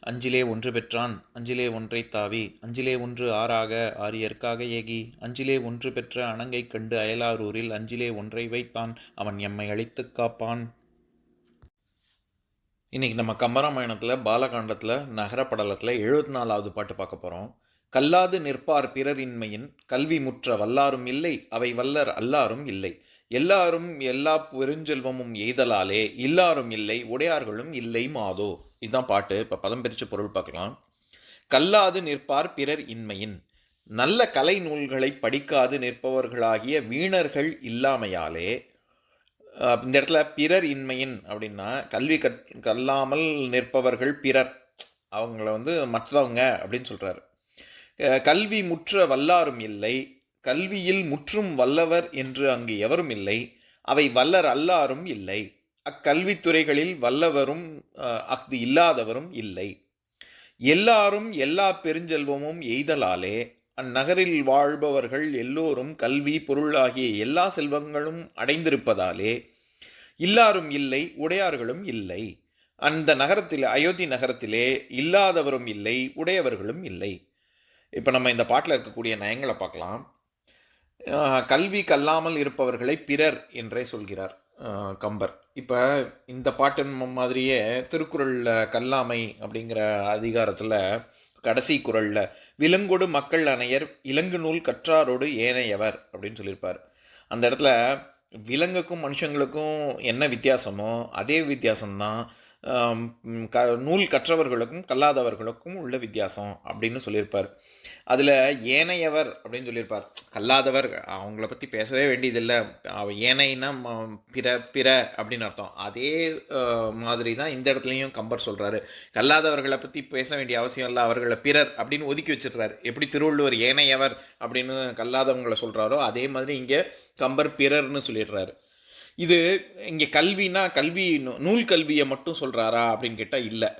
அஞ்சிலே ஒன்று பெற்றான் அஞ்சிலே ஒன்றை தாவி அஞ்சிலே ஒன்று ஆறாக ஆரியற்காக ஏகி அஞ்சிலே ஒன்று பெற்ற அணங்கை கண்டு அயலாரூரில் அஞ்சிலே ஒன்றை வைத்தான் அவன் எம்மை அழித்து காப்பான். இன்னைக்கு நம்ம கம்பராமாயணத்தில் பாலகாண்டத்தில் நகரப்படலத்தில் எழுபத்தி நாலாவது பாட்டு பார்க்க போகிறோம் கல்லாது நிற்பார் பிறரின்மையின் கல்வி முற்ற வல்லாரும் இல்லை அவை வல்லர் அல்லாரும் இல்லை. எல்லாரும் எல்லா பெருஞ்செல்வமும் எய்தலாலே இல்லாரும் இல்லை உடையார்களும் இல்லை மாதோ. இதுதான் பாட்டு. இப்போ பதம் பிரித்து பொருள் பார்க்கலாம். கல்லாது நிற்பார் பிறர் இன்மையின். நல்ல கலை நூல்களை படிக்காது நிற்பவர்களாகிய வீணர்கள் இல்லாமையாலே இந்த இடத்துல பிறர் இன்மையின் அப்படின்னா கல்வி கற் கல்லாமல் நிற்பவர்கள் பிறர். அவங்கள வந்து மற்றவங்க அப்படின்னு சொல்கிறாரு கல்வி முற்ற வல்லாரும் இல்லை கல்வியில் முற்றும் வல்லவர் என்று அங்கு எவரும் இல்லை. அவை வல்லர் அல்லாரும் இல்லை. அக்கல்வித்துறைகளில் வல்லவரும் அஃது இல்லாதவரும் இல்லை. எல்லாரும் எல்லா பெருஞ்செல்வமும் எய்தலாலே அந்நகரில் வாழ்பவர்கள் எல்லோரும் கல்வி பொருள் ஆகிய எல்லா செல்வங்களும் அடைந்திருப்பதாலே இல்லாரும் இல்லை உடையார்களும் இல்லை. அந்த நகரத்தில் அயோத்தி நகரத்திலே இல்லாதவரும் இல்லை உடையவர்களும் இல்லை. இப்போ நம்ம இந்த பாட்டில் இருக்கக்கூடிய நயங்களை பார்க்கலாம். கல்வி கல்லாமல் இருப்பவர்களை பிறர் என்றே சொல்கிறார் கம்பர். இப்போ இந்த பாட்டின் மாதிரியே திருக்குறளில் கல்லாமை அப்படிங்கிற அதிகாரத்தில் கடைசி குரலில் விலங்கொடு மக்கள் அணையர் இலங்கு நூல் கற்றாரோடு ஏனையவர் அப்படின்னு சொல்லியிருப்பார். அந்த இடத்துல விலங்குக்கும் மனுஷங்களுக்கும் என்ன வித்தியாசமோ அதே வித்தியாசம்தான். க நூல் கற்றவர்களுக்கும் கல்லாதவர்களுக்கும் உள்ள வித்தியாசம் அப்படின்னு சொல்லியிருப்பார். அதில் ஏனையவர் அப்படின்னு சொல்லியிருப்பார். கல்லாதவர் அவங்கள பற்றி பேசவே வேண்டியதில்லை. அவ ஏனைன்னா பிற பிற அப்படின்னு அர்த்தம். அதே மாதிரி தான் இந்த இடத்துலையும் கம்பர் சொல்கிறாரு கல்லாதவர்களை பற்றி பேச வேண்டிய அவசியம் இல்லை. அவர்களை பிறர் அப்படின்னு ஒதுக்கி வச்சிடுறாரு. எப்படி திருவள்ளுவர் ஏனையவர் அப்படின்னு கல்லாதவங்களை சொல்கிறாரோ அதே மாதிரி இங்கே கம்பர் பிறர்னு சொல்லிடுறாரு. இது இங்கே கல்வினா கல்வி நூல் கல்வியை மட்டும் சொல்கிறாரா அப்படின்னு கேட்டால் இல்லை.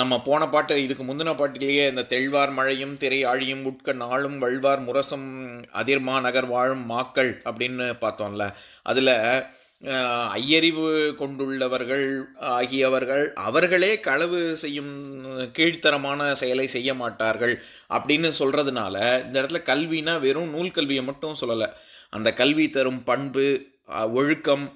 நம்ம போன பாட்டு இதுக்கு முந்தின பாட்டிலேயே இந்த தெள்வார் மழையும் திரை ஆழியும் உட்க நாளும் வழ்வார் முரசம் அதிர்மா நகர் வாழும் மாக்கள் அப்படின்னு பார்த்தோம்ல. அதில் ஐயறிவு கொண்டுள்ளவர்கள் ஆகியவர்கள் அவர்களே களவு செய்யும் கீழ்த்தரமான செயலை செய்ய மாட்டார்கள் அப்படின்னு சொல்கிறதுனால இந்த இடத்துல கல்வினா வெறும் நூல் கல்வியை மட்டும் சொல்லலை. அந்த கல்வி தரும் பண்பு ஒழுக்கம்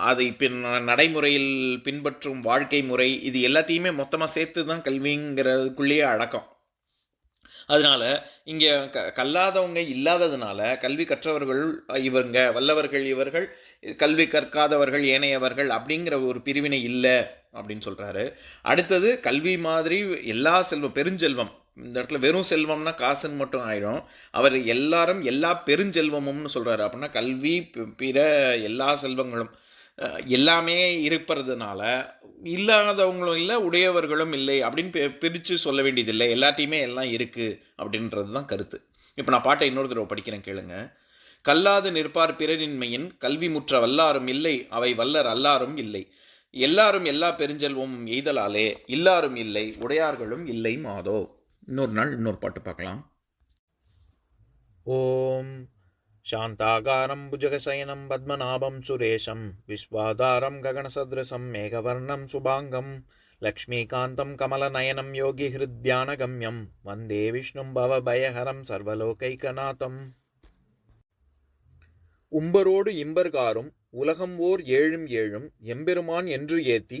அதை பின் நடைமுறையில் பின்பற்றும் வாழ்க்கை முறை இது எல்லாத்தையுமே மொத்தமாக சேர்த்து தான் கல்விங்கிறதுக்குள்ளேயே அடக்கம். அதனால இங்கே க கல்லாதவங்க இல்லாததுனால கல்வி கற்றவர்கள் இவங்க வல்லவர்கள் இவர்கள் கல்வி கற்காதவர்கள் ஏனையவர்கள் அப்படிங்கிற ஒரு பிரிவினை இல்லை அப்படின்னு சொல்கிறாரு அடுத்தது கல்வி மாதிரி எல்லா செல்வம் பெருஞ்செல்வம் இந்த இடத்துல வெறும் செல்வம்னா காசுன்னு மட்டும் ஆயிடும். அவர் எல்லாரும் எல்லா பெருஞ்செல்வமும்னு சொல்கிறாரு அப்படின்னா கல்வி பிற எல்லா செல்வங்களும் எல்லாமே இருக்கிறதுனால இல்லாதவங்களும் இல்லை உடையவர்களும் இல்லை அப்படின்னு பிரித்து சொல்ல வேண்டியதில்லை. எல்லாத்தையுமே எல்லாம் இருக்குது அப்படின்றது தான் கருத்து. இப்போ நான் பாட்டை இன்னொரு தடவை படிக்கிறேன் கேளுங்க. கல்லாது நிற்பார் பிறரின்மையின் கல்வி முற்ற வல்லாரும் இல்லை அவை வல்லர் அல்லாரும் இல்லை. எல்லாரும் எல்லா பெருஞ்செல்வமும் எய்தலாலே இல்லாரும் இல்லை உடையார்களும் இல்லை மாதோ. இன்னொரு நாள் இன்னொரு பாட்டு பார்க்கலாம். ஓம் சாந்தாகாரம் புஜகசயனம் பத்மநாபம் சுரேஷம் விஸ்வாதாரம் ககனசத்ரசம் மேகவர்ணம் சுபாங்கம் லக்ஷ்மீகாந்தம் கமலநயனம் யோகி ஹிருத்யானகம்யம் வந்தே விஷ்ணும் பவபயஹரம் சர்வலோகைகநாதம். உம்பரோடு இம்பர்காரும் உலகம் ஓர் ஏழும் ஏழும் எம்பெருமான் என்று ஏத்தி